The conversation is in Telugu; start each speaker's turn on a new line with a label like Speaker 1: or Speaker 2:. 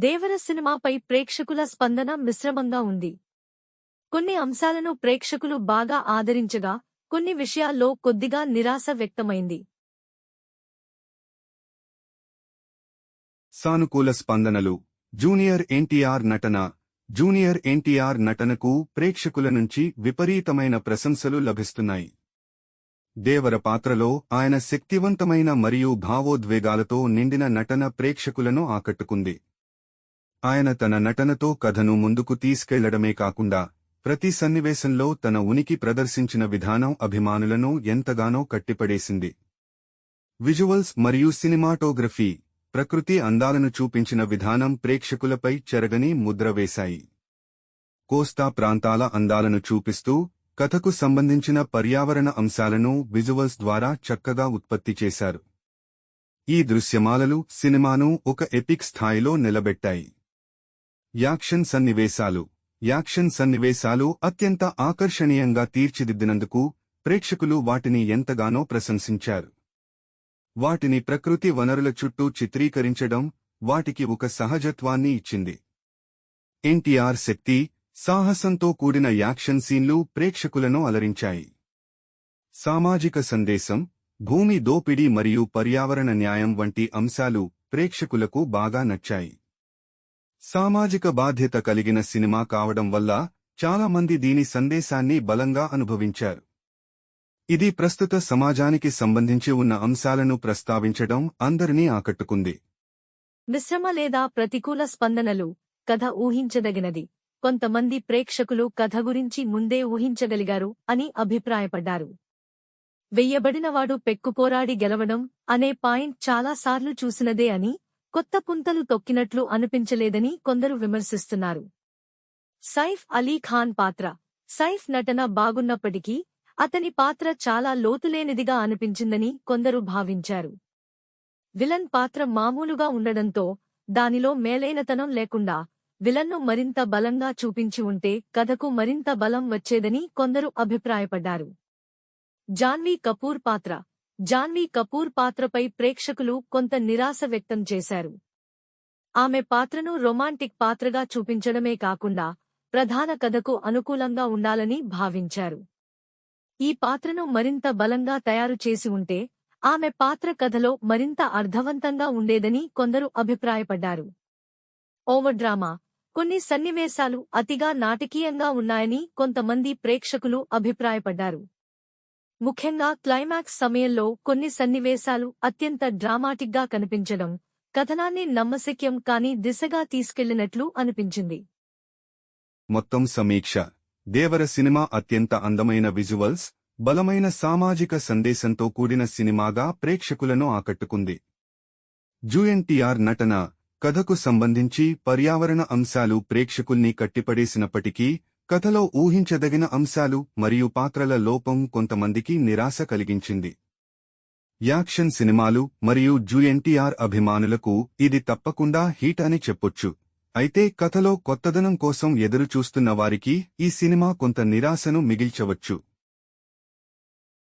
Speaker 1: దేవర సినిమాపై ప్రేక్షకుల స్పందన మిశ్రమంగా ఉంది. కొన్ని అంశాలను ప్రేక్షకులు బాగా ఆదరించగా కొన్ని విషయాల్లో కొద్దిగా నిరాశ వ్యక్తమైంది.
Speaker 2: సానుకూల స్పందనలు. జూనియర్ ఎన్టీఆర్ నటన. జూనియర్ ఎన్టీఆర్ నటనకు ప్రేక్షకుల నుంచి విపరీతమైన ప్రశంసలు లభిస్తున్నాయి. దేవర పాత్రలో ఆయన శక్తివంతమైన మరియు భావోద్వేగాలతో నిండిన నటన ప్రేక్షకులను ఆకట్టుకుంది. ఆయన తన నటనతో కథను ముందుకు తీసుకెళ్ళడమే కాకుండా ప్రతి సన్నివేశంలో తన ఉనికి ప్రదర్శించిన విధానం అభిమానులను ఎంతగానో కట్టిపడేసింది. విజువల్స్ మరియు సినిమాటోగ్రఫీ ప్రకృతి అందాలను చూపించిన విధానం ప్రేక్షకులపై చెరగని ముద్ర వేశాయి. కోస్తా ప్రాంతాల అందాలను చూపిస్తూ కథకు సంబంధించిన పర్యావరణ అంశాలను విజువల్స్ ద్వారా చక్కగా ఉత్పత్తి చేశారు. ఈ దృశ్యమాలలు సినిమాను ఒక ఎపిక్ స్థాయిలో నిలబెట్టాయి. యాక్షన్ సన్నివేశాలు. యాక్షన్ సన్నివేశాలు అత్యంత ఆకర్షణీయంగా తీర్చిదిద్దినందుకు ప్రేక్షకులు వాటిని ఎంతగానో ప్రశంసించారు. వాటిని ప్రకృతి వనరుల చుట్టూ చిత్రీకరించడం వాటికి ఒక సహజత్వాన్ని ఇచ్చింది. ఎన్టీఆర్ శక్తి సాహసంతో కూడిన యాక్షన్ సీన్లు ప్రేక్షకులను అలరించాయి. సామాజిక సందేశం భూమి దోపిడీ మరియు పర్యావరణ న్యాయం వంటి అంశాలు ప్రేక్షకులకు బాగా నచ్చాయి. సామాజిక బాధ్యత కలిగిన సినిమా కావడం వల్ల చాలా మంది దీని సందేశాన్ని బలంగా అనుభవించారు. ఇది ప్రస్తుత సమాజానికి సంబంధించి ఉన్న అంశాలను ప్రస్తావించడం అందరినీ ఆకట్టుకుంది.
Speaker 1: మిశ్రమ లేదా ప్రతికూల స్పందనలు కథ ఊహించదగినది. కొంతమంది ప్రేక్షకులు కథ గురించి ముందే ఊహించగలిగారు అని అభిప్రాయపడ్డారు. వెయ్యబడినవాడు పెక్కుపోరాడి గెలవడం అనే పాయింట్ చాలాసార్లు చూసినదే అని కొత్త పుంతలు తొక్కినట్లు అనిపించలేదని కొందరు విమర్శిస్తున్నారు. సైఫ్ అలీ ఖాన్ పాత్ర. సైఫ్ నటన బాగున్నప్పటికీ అతని పాత్ర చాలా లోతులేనిదిగా అనిపించిందని కొందరు భావించారు. విలన్ పాత్ర మామూలుగా ఉండడంతో దానిలో మేలైనతనం లేకుండా విలన్ను మరింత బలంగా చూపించి ఉంటే కథకు మరింత బలం వచ్చేదని కొందరు అభిప్రాయపడ్డారు. జాన్వీ కపూర్ పాత్ర. జాన్వీ కపూర్ పాత్రపై ప్రేక్షకులు కొంత నిరాశ వ్యక్తం చేశారు. ఆమె పాత్రను రొమాంటిక్ పాత్రగా చూపించడమే కాకుండా ప్రధాన కథకు అనుకూలంగా ఉండాలని భావించారు. ఈ పాత్రను మరింత బలంగా తయారు చేసి ఉంటే ఆమె పాత్ర కథలో మరింత అర్థవంతంగా ఉండేదని కొందరు అభిప్రాయపడ్డారు. ఓవర్ డ్రామా కొన్ని సన్నివేశాలు అతిగా నాటకీయంగా ఉన్నాయని కొంతమంది ప్రేక్షకులు అభిప్రాయపడ్డారు. ముఖ్యంగా క్లైమాక్స్ సమయంలో కొన్ని సన్నివేశాలు అత్యంత డ్రామాటిక్గా కనిపించడం కథనాన్ని నమ్మశక్యం కాని దిశగా తీసుకెళ్ళినట్లు అనిపించింది.
Speaker 2: మొత్తం సమీక్ష. దేవర సినిమా అత్యంత అందమైన విజువల్స్ బలమైన సామాజిక సందేశంతో కూడిన సినిమాగా ప్రేక్షకులను ఆకట్టుకుంది. జూఎన్టీఆర్ నటన కథకు సంబంధించి పర్యావరణ అంశాలు ప్రేక్షకుల్ని కట్టిపడేసినప్పటికీ కథలో ఊహించదగిన అంశాలు మరియు పాత్రల లోపం కొంతమందికి నిరాశ కలిగించింది. యాక్షన్ సినిమాలు మరియు జూఎన్టీఆర్ అభిమానులకు ఇది తప్పకుండా హీట్ అని చెప్పొచ్చు. అయితే కథలో కొత్తదనం కోసం ఎదురుచూస్తున్న వారికి ఈ సినిమా కొంత నిరాశను మిగిల్చవచ్చు.